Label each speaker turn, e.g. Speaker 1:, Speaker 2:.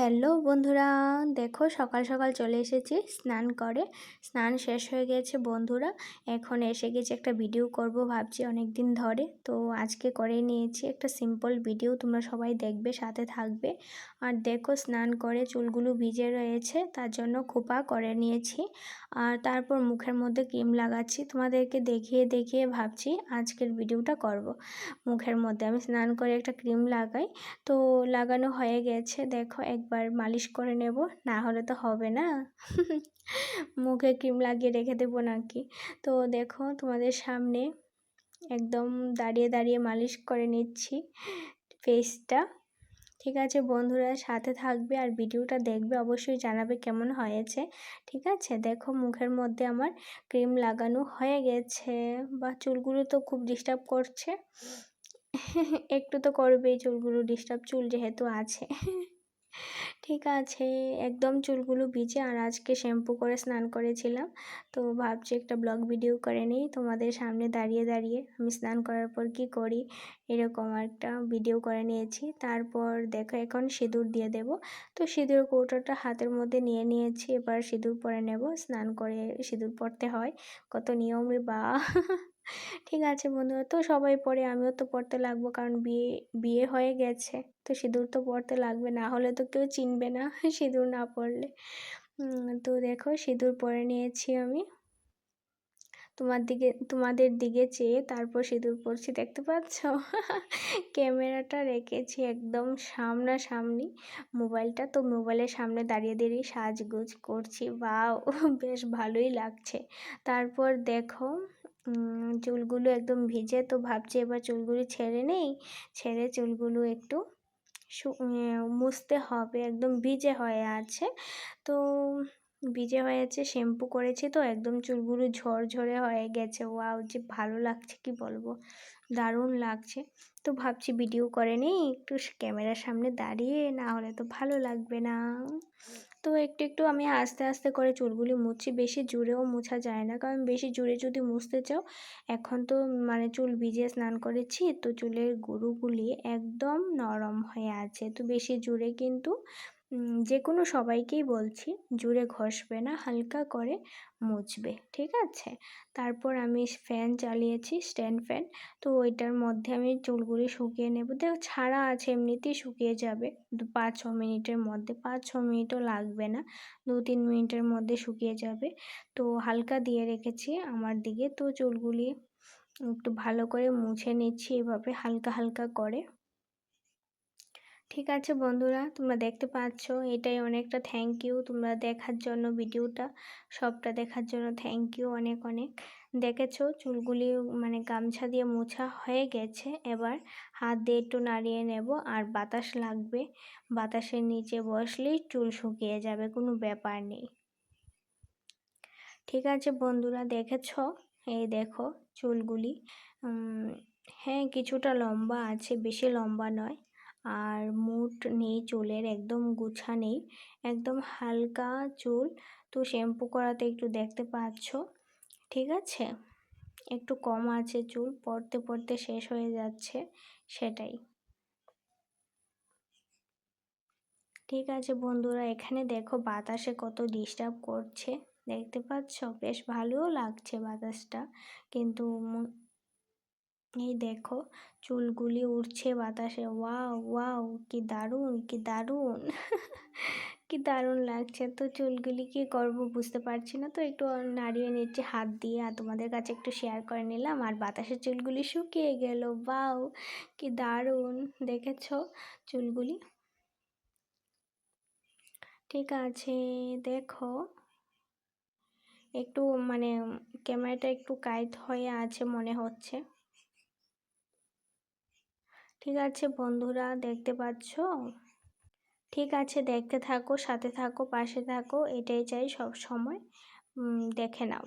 Speaker 1: Hello বন্ধুরা, দেখো সকাল সকাল চলে এসেছি স্নান করে। স্নান শেষ হয়ে গেছে বন্ধুরা, এখন এসে গেছি একটা ভিডিও করব ভাবছি অনেক দিন ধরে। তো আজকে করে নিয়েছি একটা সিম্পল ভিডিও তোমরা সবাই দেখবে, সাথে থাকবে। আর দেখো স্নান করে চুলগুলো ভিজে রয়েছে, তার জন্য খোপা করে নিয়েছি। আর তারপর মুখের মধ্যে ক্রিম লাগাচ্ছি, তোমাদেরকে দেখিয়ে দেখিয়ে ভাবছি আজকের ভিডিওটা করব। মুখের মধ্যে আমি স্নান করে একটা ক্রিম লাগাই, তো লাগানো হয়ে গেছে, দেখো একবার মালিশ করে নেব, না হলে তো হবে না। মুখে ক্রিম লাগিয়ে রেখে দেবো নাকি? তো দেখো তোমাদের সামনে একদম দাঁড়িয়ে দাঁড়িয়ে মালিশ করে নিচ্ছি ফেসটা ঠিক আছে বন্ধুরা, সাথে থাকবে আর ভিডিওটা দেখবে, অবশ্যই জানাবে কেমন হয়েছে। ঠিক আছে, দেখো মুখের মধ্যে আমার ক্রিম লাগানো হয়ে গেছে। বা চুলগুলো তো খুব ডিস্টার্ব করছে। একটু তো করবেই চুলগুলো ডিস্টার্ব চুল যেহেতু আছে। ঠিক আছে, একদম চুলগুলো ভিজে আর আজকে শ্যাম্পু করে স্নান করেছিলাম। তো ভাবছি একটা ব্লগ ভিডিও করে নিই, তোমাদের সামনে দাঁড়িয়ে দাঁড়িয়ে আমি স্নান করার পর কি করি, এরকম একটা ভিডিও করে নিয়েছি। তারপর দেখো এখন সিঁদুর দিয়ে দেব। তো সিঁদুর কৌটোটা হাতের মধ্যে নিয়ে নিয়েছি, এবার সিঁদুর পরে নেব। স্নান করে সিঁদুর পরতে হয়, কত নিয়মে বা ঠিক আছে বন্ধুরা তো সবাই পরে, আমিও তো পড়তে লাগবো কারণ বিয়ে বিয়ে হয়ে গেছে। তো সিঁদুর তো পড়তে লাগবে, না হলে তো কেউ চিনবে না সিঁদুর না পড়লে। তো দেখো সিঁদুর পরে নিয়েছি আমি। তোমার দিকে, তোমাদের দিকে চেয়ে তারপর সিঁদুর পড়ছি দেখতে পাচ্ছ? ক্যামেরাটা রেখেছি একদম সামনাসামনি। মোবাইলটা তো মোবাইলের সামনে দাঁড়িয়ে দাঁড়িয়ে সাজগুজ করছি। বা বেশ ভালোই লাগছে। তারপর দেখো চুলগুলো একদম ভিজে তো ভাবছি এবার চুলগুলো ছেড়ে নেই। ছেড়ে চুলগুলো একটু মুছতে হবে, একদম ভিজে হয়ে আছে। তো ভিজে হয়েছে শ্যাম্পু করেছি তো, একদম চুলগুলো ঝরঝরে হয়ে গেছে। ওয়াও, যে ভালো লাগছে কি বলব? দারুণ লাগছে। তো ভাবছি ভিডিও করে নিই, একটু ক্যামেরার সামনে দাঁড়িয়ে, না হলে তো ভালো লাগবে না। তো একটু একটু আমি আস্তে আস্তে করে চুলগুলি মুছছি। বেশি জুড়েও মোছা যায় না। কারণ বেশি জুড়ে যদি মুছতে চাও, এখন তো মানে চুল ভিজিয়ে স্নান করেছি, তো চুলের গুঁড়োগুলি একদম নরম হয়ে আছে। তো বেশি জুড়ে কিন্তু যে কোনো সবাইকেই বলছি, জুড়ে ঘষবে না, হালকা করে মুছবে, ঠিক আছে? তারপর আমি ফ্যান চালিয়েছি স্ট্যান্ড ফ্যান তো ওইটার মধ্যে আমি চুলগুলি শুকিয়ে নেব। দেখো, ছাড়া আছে, এমনিতেই শুকিয়ে যাবে। পাঁচ, ছ মিনিটের মধ্যে, পাঁচ, ছ মিনিটও লাগবে না, দু, তিন মিনিটের মধ্যে শুকিয়ে যাবে। তো হালকা দিয়ে রেখেছি আমার দিকে, তো চুলগুলি একটু ভালো করে মুছে নিচ্ছি এভাবে, হালকা হালকা করে। ঠিক আছে বন্ধুরা, তোমরা দেখতে পাচ্ছ এটাই অনেকটা থ্যাংক ইউ তোমরা দেখার জন্য ভিডিওটা সবটা দেখার জন্য থ্যাংক ইউ অনেক অনেক। দেখেছ চুলগুলি মানে গামছা দিয়ে মোছা হয়ে গেছে, এবার হাত দিয়ে একটু নাড়িয়ে নেব আর বাতাস লাগবে। বাতাসের নিচে বসলেই চুল শুকিয়ে যাবে, কোনো ব্যাপার নেই। ঠিক আছে বন্ধুরা, দেখেছ? এই দেখো চুলগুলি হ্যাঁ কিছুটা লম্বা আছে, বেশি লম্বা নয়। আর মুট নেই, চুলের একদম গুছা নেই, একদম হালকা চুল। তো শ্যাম্পু করাতে একটু দেখতে পাচ্ছ, ঠিক আছে? একটু কম আছে চুল, পড়তে পড়তে শেষ হয়ে যাচ্ছে সেটাই। ঠিক আছে বন্ধুরা, এখানে দেখো বাতাসে কত ডিস্টার্ব করছে, দেখতে পাচ্ছ? বেশ ভালোও লাগছে বাতাসটা, কিন্তু এই দেখো, চুলগুলি উড়ছে বাতাসে। ওয়াও ওয়াও, কি দারুণ কি দারুণ। কি দারুণ লাগছে। তো চুলগুলি কি করব বুঝতে পারছি না, তো একটু নাড়িয়ে নিচ্ছি, হাত দিয়ে। আর তোমাদের কাছে একটু শেয়ার করে নিলাম, আর বাতাসের চুলগুলি শুকিয়ে গেল। বাও কি দারুণ, দেখেছ চুলগুলি? ঠিক আছে, দেখো। একটু মানে ক্যামেরাটা একটু কাইট হয়ে আছে মনে হচ্ছে। ঠিক আছে বন্ধুরা, দেখতে পাচ্ছ? ঠিক আছে, দেখতে থাকো, সাথে থাকো, পাশে থাকো, এটাই চাই সব সময়। দেখে নাও।